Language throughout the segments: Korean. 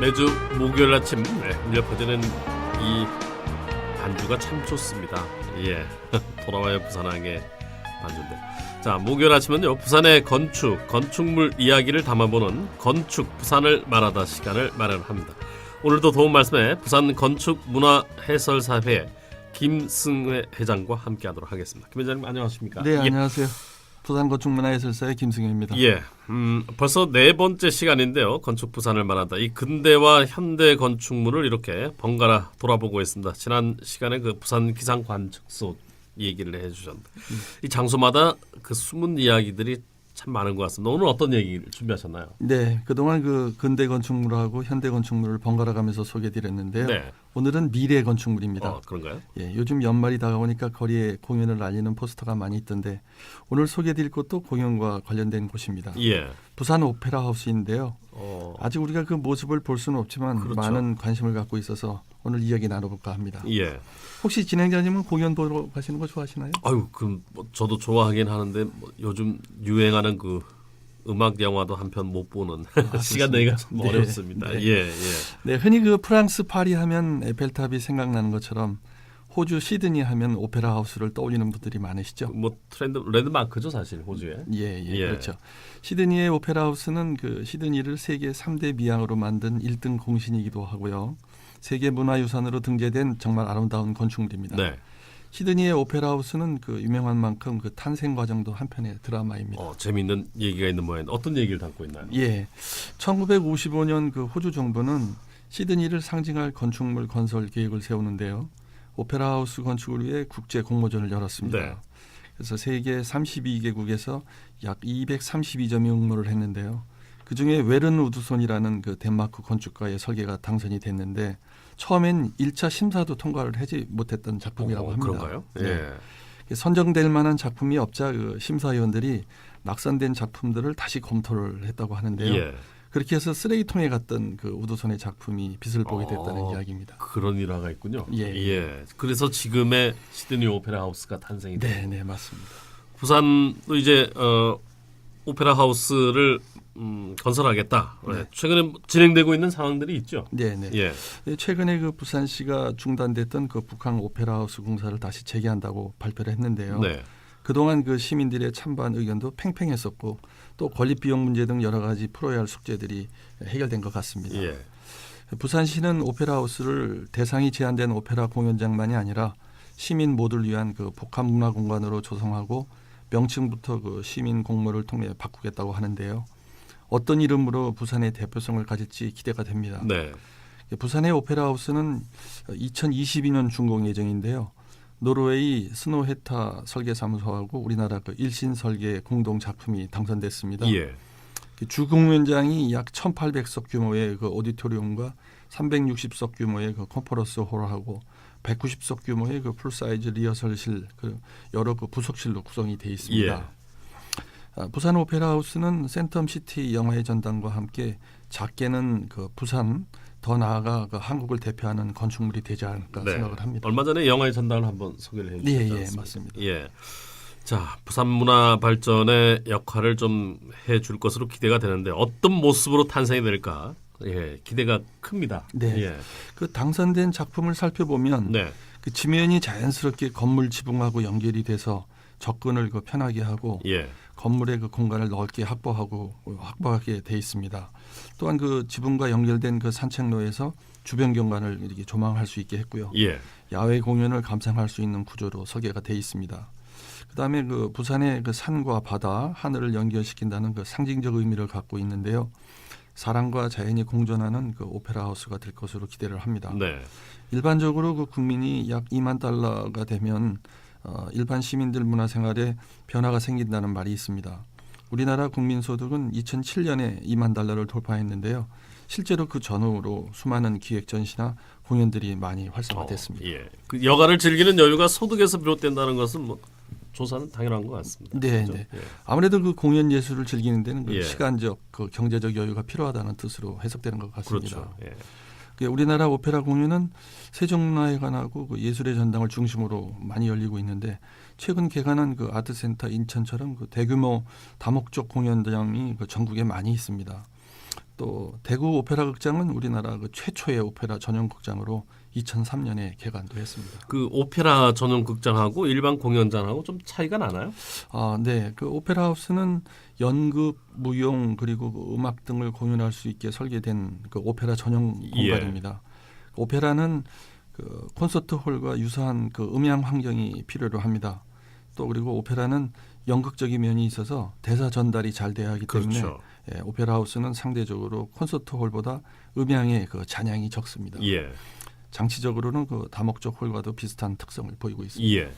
매주 목요일 아침 네, 울려 퍼지는 이 반주가 참 좋습니다. 예, 돌아와요 부산항의 반주인데. 자, 목요일 아침은요 부산의 건축, 건축물 이야기를 담아보는 건축 부산을 말하다 시간을 마련합니다. 오늘도 도움 말씀에 부산 건축 문화 해설 사회 김승회 회장과 함께하도록 하겠습니다. 김 회장님 안녕하십니까? 네, 예. 안녕하세요. 부산 건축문화예술사의 김승현입니다. 예, 음, 벌써 네 번째 시간인데요. 건축 부산을 말한다. 이 근대와 현대 건축물을 이렇게 번갈아 돌아보고 있습니다. 지난 시간에 그 부산 기상 관측소 얘기를 해주셨는데 이 장소마다 그 숨은 이야기들이 참 많은 것 같습니다. 오늘 어떤 얘기를 준비하셨나요? 네, 그동안 그 근대 건축물하고 현대 건축물을 번갈아 가면서 소개드렸는데요. 네, 오늘은 미래 건축물입니다. 어, 그런가요? 예, 요즘 연말이 다가오니까 거리에 공연을 알리는 포스터가 많이 있던데 오늘 소개드릴 곳도 공연과 관련된 곳입니다. 예, 부산 오페라 하우스인데요. 어, 아직 우리가 그 모습을 볼 수는 없지만 그렇죠. 많은 관심을 갖고 있어서 오늘 이야기 나눠볼까 합니다. 예. 혹시 진행자님은 공연 보러 가시는 거 좋아하시나요? 아유, 그 뭐, 저도 좋아하긴 하는데 뭐 요즘 유행하는 그 음악 영화도 한 편 못 보는 시간 내기가 좀 네, 어렵습니다. 네. 예, 예. 네, 흔히 그 프랑스 파리 하면 에펠탑이 생각나는 것처럼 호주 시드니 하면 오페라 하우스를 떠올리는 분들이 많으시죠. 뭐 트렌드 랜드마크죠 사실 호주에. 예, 예, 예. 그렇죠. 시드니의 오페라 하우스는 그 시드니를 세계 3대 미항으로 만든 1등 공신이기도 하고요. 세계 문화유산으로 등재된 정말 아름다운 건축물입니다. 네. 시드니의 오페라 하우스는 그 유명한 만큼 그 탄생 과정도 한편의 드라마입니다. 어, 재미있는 얘기가 있는 모양. 어떤 얘기를 담고 있나요? 예. 1955년 그 호주 정부는 시드니를 상징할 건축물 건설 계획을 세우는데요. 오페라 하우스 건축을 위해 국제 공모전을 열었습니다. 네. 그래서 세계 32개국에서 약 232점이 응모를 했는데요. 그 중에 웨른 우드손이라는 그 덴마크 건축가의 설계가 당선이 됐는데 처음엔 1차 심사도 통과를 하지 못했던 작품이라고 어, 합니다. 그런가요? 네. 예. 선정될 만한 작품이 없자 그 심사위원들이 낙선된 작품들을 다시 검토를 했다고 하는데요. 예. 그렇게 해서 쓰레기통에 갔던 그 우드손의 작품이 빛을 보게 됐다는 어. 이야기입니다. 그런 일화가 있군요. 예. 그래서 지금의 시드니 오페라 하우스가 탄생이 된. 네, 네, 맞습니다. 부산도 이제 어, 오페라 하우스를 음, 건설하겠다. 네. 네. 최근에 진행되고 있는 상황들이 있죠. 네, 네. 예. 네, 최근에 그 부산시가 중단됐던 그 북한 오페라 하우스 공사를 다시 재개한다고 발표를 했는데요. 네. 그동안 그 시민들의 찬반 의견도 팽팽했었고 또 건립 비용 문제 등 여러 가지 풀어야 할 숙제들이 해결된 것 같습니다. 예. 부산시는 오페라 하우스를 대상이 제한된 오페라 공연장만이 아니라 시민 모두를 위한 그 복합 문화 공간으로 조성하고 명칭부터 그 시민 공모를 통해 바꾸겠다고 하는데요. 어떤 이름으로 부산의 대표성을 가질지 기대가 됩니다. 네. 부산의 오페라 하우스는 2022년 준공 예정인데요. 노르웨이 스노헤타 설계사무소하고 우리나라 그 일신 설계 공동 작품이 당선됐습니다. 예. 그 주공연장이 약 1,800석 규모의 그 오디토리움과 360석 규모의 그 컨퍼런스 홀하고 190석 규모의 그 풀사이즈 리허설실 그 여러 그 부속실로 구성이 돼 있습니다. 예. 아, 부산 오페라 하우스는 센텀 시티 영화의 전당과 함께 작게는 그 부산 더 나아가 그 한국을 대표하는 건축물이 되지 않을까 네. 생각을 합니다. 얼마 전에 영화의 전당을 한번 소개를 해 예, 주셨지 예? 맞습니다. 예. 자, 부산 문화 발전의 역할을 좀 해줄 것으로 기대가 되는데 어떤 모습으로 탄생이 될까? 예, 기대가 큽니다. 네. 예. 그 당선된 작품을 살펴보면 네. 그 지면이 자연스럽게 건물 지붕하고 연결이 돼서 접근을 그 편하게 하고 예. 건물의 그 공간을 넓게 확보하고 확보하게 돼 있습니다. 또한 그 지붕과 연결된 그 산책로에서 주변 경관을 이렇게 조망할 수 있게 했고요. 예. 야외 공연을 감상할 수 있는 구조로 설계가 돼 있습니다. 그다음에 그 부산의 그 산과 바다, 하늘을 연결시킨다는 그 상징적 의미를 갖고 있는데요. 사랑과 자연이 공존하는 그 오페라 하우스가 될 것으로 기대를 합니다. 네. 일반적으로 그 국민이 약 2만 달러가 되면 어, 일반 시민들 문화생활에 변화가 생긴다는 말이 있습니다. 우리나라 국민 소득은 2007년에 2만 달러를 돌파했는데요. 실제로 그 전후로 수많은 기획 전시나 공연들이 많이 활성화됐습니다. 어, 예. 그 여가를 즐기는 여유가 소득에서 비롯된다는 것은 뭐 조사는 당연한 것 같습니다. 네, 그죠? 네. 예. 아무래도 그 공연 예술을 즐기는 데는 그 예. 시간적, 그 경제적 여유가 필요하다는 뜻으로 해석되는 것 같습니다. 그렇죠. 예. 그 우리나라 오페라 공연은 세종문화회관하고 그 예술의 전당을 중심으로 많이 열리고 있는데 최근 개관한 그 아트센터 인천처럼 그 대규모 다목적 공연장이 그 전국에 많이 있습니다. 또 대구 오페라 극장은 우리나라 그 최초의 오페라 전용 극장으로 2003년에 개관도 했습니다. 그 오페라 전용 극장하고 일반 공연장하고 좀 차이가 나나요? 아, 네. 그 오페라 하우스는 연극, 무용 그리고 그 음악 등을 공연할 수 있게 설계된 그 오페라 전용 예. 공간입니다. 오페라는 그 콘서트 홀과 유사한 그 음향 환경이 필요로 합니다. 또 그리고 오페라는 연극적인 면이 있어서 대사 전달이 잘 돼야 하기 때문에 그렇죠. 예, 오페라 하우스는 상대적으로 콘서트 홀보다 음향의 그 잔향이 적습니다. 예. 장치적으로는 그 다목적 홀과도 비슷한 특성을 보이고 있습니다. 예.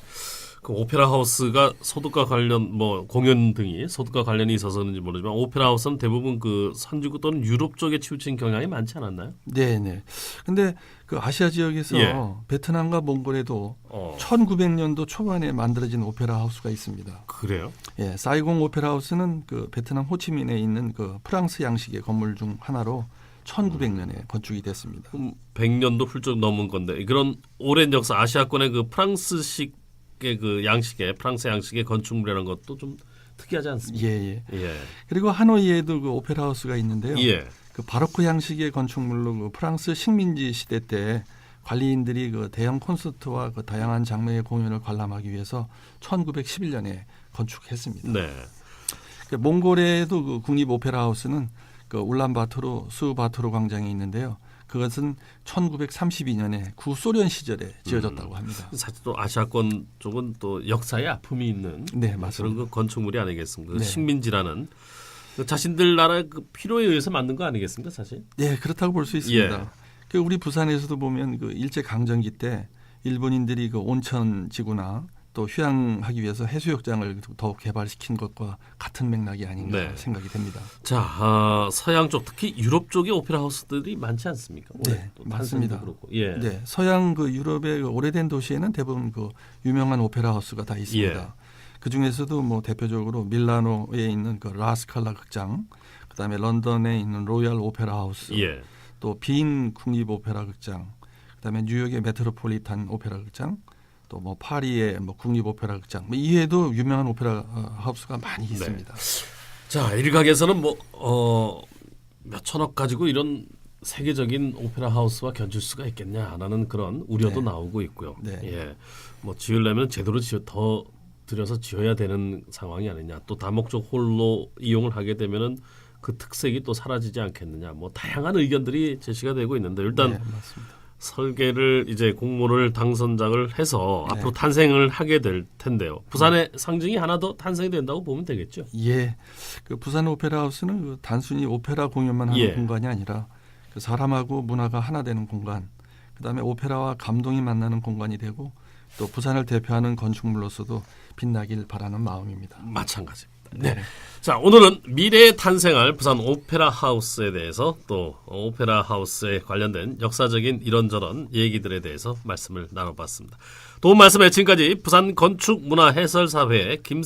그 오페라 하우스가 소득과 관련 뭐 공연 등이 소득과 관련이 있어서 그런지 모르지만 오페라 하우스는 대부분 그 선진국 또는 유럽 쪽에 치우친 경향이 많지 않았나요? 네, 네. 근데 그 아시아 지역에서 예. 베트남과 몽골에도 어. 1900년도 초반에 만들어진 오페라 하우스가 있습니다. 그래요? 예, 사이공 오페라 하우스는 그 베트남 호치민에 있는 그 프랑스 양식의 건물 중 하나로 1900년에 건축이 됐습니다. 그럼 100년도 훌쩍 넘은 건데 그런 오랜 역사 아시아권의 그 프랑스식의 그 양식의 프랑스 양식의 건축물이라는 것도 좀 특이하지 않습니까? 예, 예. 예. 그리고 하노이에도 그 오페라 하우스가 있는데요. 예. 그 바로크 양식의 건축물로 그 프랑스 식민지 시대 때 관리인들이 그 대형 콘서트와 그 다양한 장르의 공연을 관람하기 위해서 1911년에 건축했습니다. 네. 그 몽골에도 그 국립 오페라 하우스는 그 울란바토르 수바토르 광장에 있는데요. 그것은 1932년에 구소련 시절에 지어졌다고 합니다. 사실 또 아시아권 쪽은 또 역사의 아픔이 있는 네, 그런 맞습니다. 그 건축물이 아니겠습니까? 그 네. 식민지라는 그 자신들 나라 그 필요에 의해서 만든 거 아니겠습니까, 사실? 네, 그렇다고 볼 수 있습니다. 예. 그 우리 부산에서도 보면 그 일제 강점기 때 일본인들이 그 온천 지구나 또 휴양하기 위해서 해수욕장을 더 개발시킨 것과 같은 맥락이 아닌가 네. 생각이 됩니다. 자, 아, 서양 쪽 특히 유럽 쪽에 오페라 하우스들이 많지 않습니까? 네, 또 맞습니다. 그렇고. 예. 네, 서양 그 유럽의 그 오래된 도시에는 대부분 그 유명한 오페라 하우스가 다 있습니다. 예. 그 중에서도 뭐 대표적으로 밀라노에 있는 그 라스칼라 극장, 그다음에 런던에 있는 로얄 오페라 하우스, 예. 또 빈 국립 오페라 극장, 그다음에 뉴욕의 메트로폴리탄 오페라 극장, 또 뭐 파리의 뭐 국립 오페라 극장, 뭐 이외에도 유명한 오페라 어, 하우스가 많이 네. 있습니다. 자, 일각에서는 뭐 어, 몇 천억 가지고 이런 세계적인 오페라 하우스와 견줄 수가 있겠냐라는 그런 우려도 네. 나오고 있고요. 네. 예. 뭐 지으려면 제대로 지어 더 들여서 지어야 되는 상황이 아니냐. 또 다목적 홀로 이용을 하게 되면은 그 특색이 또 사라지지 않겠느냐. 뭐 다양한 의견들이 제시가 되고 있는데 일단 네. 설계를 이제 공모를 당선작을 해서 네. 앞으로 탄생을 하게 될 텐데요. 부산의 상징이 하나 더 탄생이 된다고 보면 되겠죠. 예, 그 부산 오페라 하우스는 그 단순히 오페라 공연만 하는 예. 공간이 아니라 그 사람하고 문화가 하나 되는 공간, 그다음에 오페라와 감동이 만나는 공간이 되고 또 부산을 대표하는 건축물로서도 빛나길 바라는 마음입니다. 마찬가지입니다. 네. 자, 오늘은 미래에 탄생할 부산 오페라 하우스에 대해서 또 오페라 하우스에 관련된 역사적인 이런저런 얘기들에 대해서 말씀을 나눠봤습니다. 도움 말씀에 지금까지 부산 건축문화해설사회 김